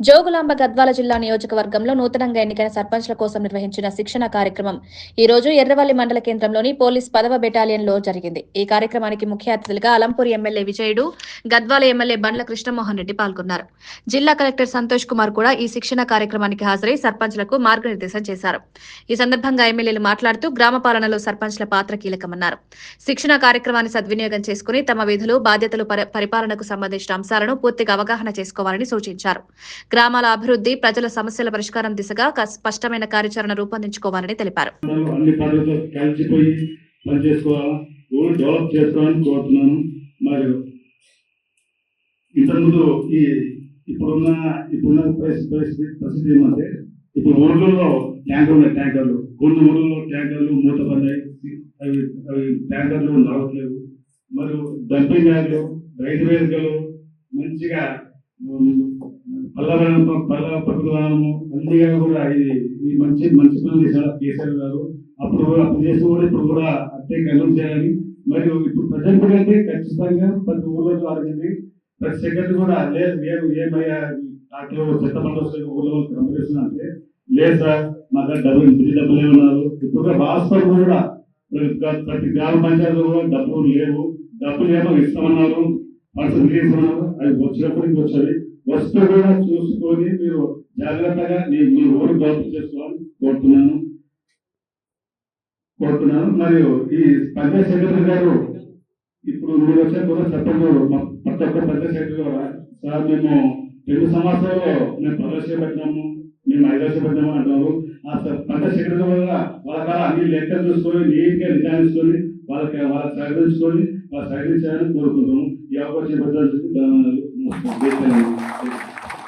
జోగులాంబ గద్వాల జిల్లా నియోజకవర్గంలో నూతనంగా ఎన్నికైన సర్పంచ్ల కోసం నిర్వహించిన శిక్షణ కార్యక్రమం ఈ రోజు ఎర్రవల్లి మండల కేంద్రంలోని పోలీస్ పదవ బెటాలియన్లో జరిగింది. ఈ కార్యక్రమానికి ముఖ్య అతిథులుగా అలంపూర్ ఎమ్మెల్యే విజయుడు గద్వాల ఎమ్మెల్యే బండ్ల కృష్ణమోహన్ రెడ్డి పాల్గొన్నారు. జిల్లా కలెక్టర్ సంతోష్ కుమార్ కూడా ఈ శిక్షణ కార్యక్రమానికి హాజరై సర్పంచ్లకు మార్గనిర్దేశం చేశారు. ఈ సందర్భంగా ఎమ్మెల్యేలు మాట్లాడుతూ గ్రామ పాలనలో సర్పంచ్ల పాత్ర కీలకమన్నారు. శిక్షణ కార్యక్రమాన్ని సద్వినియోగం చేసుకుని తమ విధులు బాధ్యతలు పరి- పరిపాలనకు సంబంధించిన అంశాలను పూర్తిగా అవగాహన చేసుకోవాలని సూచించారు. గ్రామాల అభివృద్ధి ప్రజల సమస్యల పరిష్కారం దిశగా స్పష్టమైన కార్యాచరణ రూపొందించుకోవాలని తెలిపారు. ఇంతకుముందు ఈ ఇప్పుడున్న ఇప్పుడున్న పరిస్థితి పరిస్థితి ఏమంటే ఇప్పుడు ఊర్లలో ట్యాంకర్ ఉన్నాయి ట్యాంకర్లు. కొన్ని ఊర్లలో ట్యాంకర్లు మూతపడ్డాయి. అవి అవి ట్యాంకర్లు నడవట్లేవు. మరియు డంపింగ్ యార్డ్లు రైతు వేదికలు మంచిగా ఉమ్, పల్లవనం పల్ల పట్టుదలము అన్నిగా కూడా ఇది ఈ మంచి మంచి పనులు చేశారు కేసీఆర్ గారు. అప్పుడు అప్పుడు చేసి కూడా ఇప్పుడు కూడా అంతే కన్నం చేయాలి. మరియు ఇప్పుడు ప్రజెంట్ అంటే ఖచ్చితంగా ప్రతి ఊళ్ళో అడగండి ప్రతి సెకండ్ కూడా లేదు లేదు ఏమయ్యా దాంట్లో చెత్త పంట వస్తే ఊళ్ళో కంపెనీస్తున్నా అంటే లేదు సార్ మా దగ్గర డబ్బులు ఇంటి డబ్బులు ఉన్నారు. ఇప్పుడు కూడా వాస్తవం కూడా ప్రతి గ్రామ పంచాయతీలో కూడా డబ్బులు లేవు. డబ్బులు ఏమో ఇస్తామన్నారు. ఫండ్స్ రిలీజ్ ఉన్నారు అవి వచ్చినప్పటికి వచ్చాయి. వస్తూ కూడా చూసుకొని మీరు జాగ్రత్తగా నేను మీ ఊరు డెవలప్ చేసుకోవాలని కోరుతున్నాను. కోరుతున్నాను. మరియు ఈ పంచాయత్ సెక్రటరీ గారు ఇప్పుడు మీరు వచ్చే కూడా చెప్పండి. ప్రతి ఒక్క పంచాయత్ సెక్రటరీ కూడా సార్ మేము రెండు సంవత్సరాల్లో మేము ప్రదర్శించబెట్టినాము మేము ఐదర్శ పెట్టాము అంటారు ఆ పంచాయత్ సెక్రటరీ వల్ల వాళ్ళ కాడ అన్ని లెక్కలు చూసుకొని నీట్గా నిజానించుకొని వాళ్ళకి వాళ్ళకి సహకరించుకొని వాళ్ళు సహకరించాలని కోరుకుంటాము ఈ అవకాశం